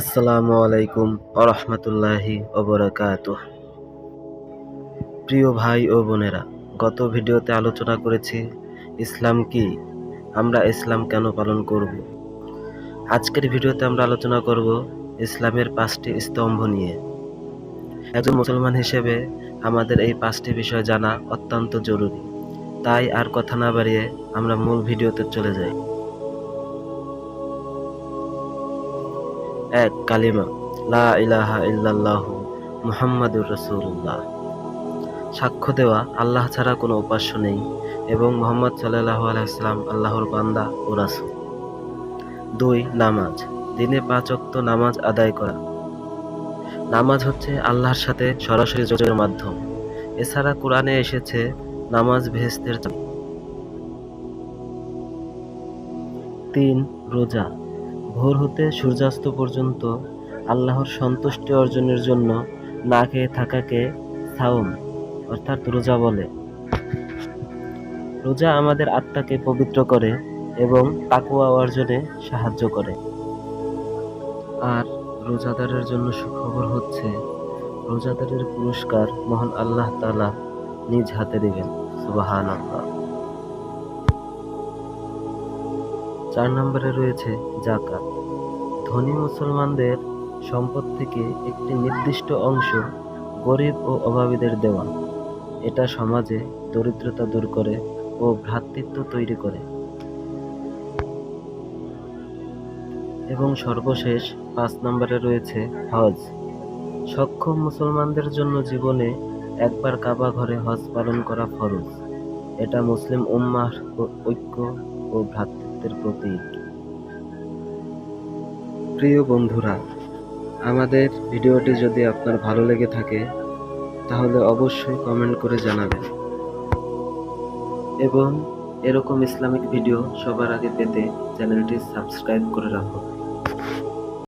আসসালামু আলাইকুম আরহামতুল্লাহি ওবরাকাত প্রিয় ভাই ও বোনেরা, গত ভিডিওতে আলোচনা করেছি ইসলাম কি, আমরা ইসলাম কেন পালন করব? আজকের ভিডিওতে আমরা আলোচনা করব ইসলামের পাঁচটি স্তম্ভ নিয়ে। একজন মুসলমান হিসেবে আমাদের এই পাঁচটি বিষয় জানা অত্যন্ত জরুরি। তাই আর কথা না বাড়িয়ে আমরা মূল ভিডিওতে চলে যাই। এক কালিমা, লা ইলাহা ইল্লাল্লাহু মুহাম্মাদুর রাসূলুল্লাহ সাক্ষ্য দেওয়া, আল্লাহ ছাড়া কোনো উপাস্য নেই এবং মোহাম্মদ আলাইহি সাল্লাম আল্লাহর বান্দা ও রাসূল। দুই, নামাজ, দিনে পাঁচ ওয়াক্ত নামাজ আদায় করা। নামাজ হচ্ছে আল্লাহর সাথে সরাসরি যোগাযোগের মাধ্যম। এছাড়া কোরআনে এসেছে, নামাজ ভেস্তের তিন, রোজা ভোর হতে সূর্যাস্ত পর্যন্ত আল্লাহর সন্তুষ্টি অর্জনের জন্য না খেয়ে থাকাকে সাওম, অর্থাৎ রোজা বলে। রোজা আমাদের আত্মাকে পবিত্র করে এবং তাকুয়া অর্জনে সাহায্য করে। আর রোজাদারের জন্য সুখবর হচ্ছে, রোজাদারের পুরস্কার মহান আল্লাহ তালা নিজ হাতে দিবেন। সুবাহান চার নম্বরে রয়েছে জাকাত ধনী মুসলমানদের সম্পদ থেকে একটি নির্দিষ্ট অংশ গরিব ও অভাবীদের দেওয়া। এটা সমাজে দরিদ্রতা দূর করে ও ভ্রাতৃত্ব তৈরি করে। এবং সর্বশেষ পাঁচ নম্বরে রয়েছে হজ। সক্ষম মুসলমানদের জন্য জীবনে একবার কাবা ঘরে হজ পালন করা ফরজ। এটা মুসলিম উম্মাহ ঐক্য ও ভ্রাতৃত্বের প্রতীক প্রিয় বন্ধুরা, আমাদের ভিডিওটি যদি আপনার ভালো লেগে থাকে, তাহলে অবশ্যই কমেন্ট করে জানাবেন। এবং এরকম ইসলামিক ভিডিও সবার আগে পেতে চ্যানেলটি সাবস্ক্রাইব করে রাখুন।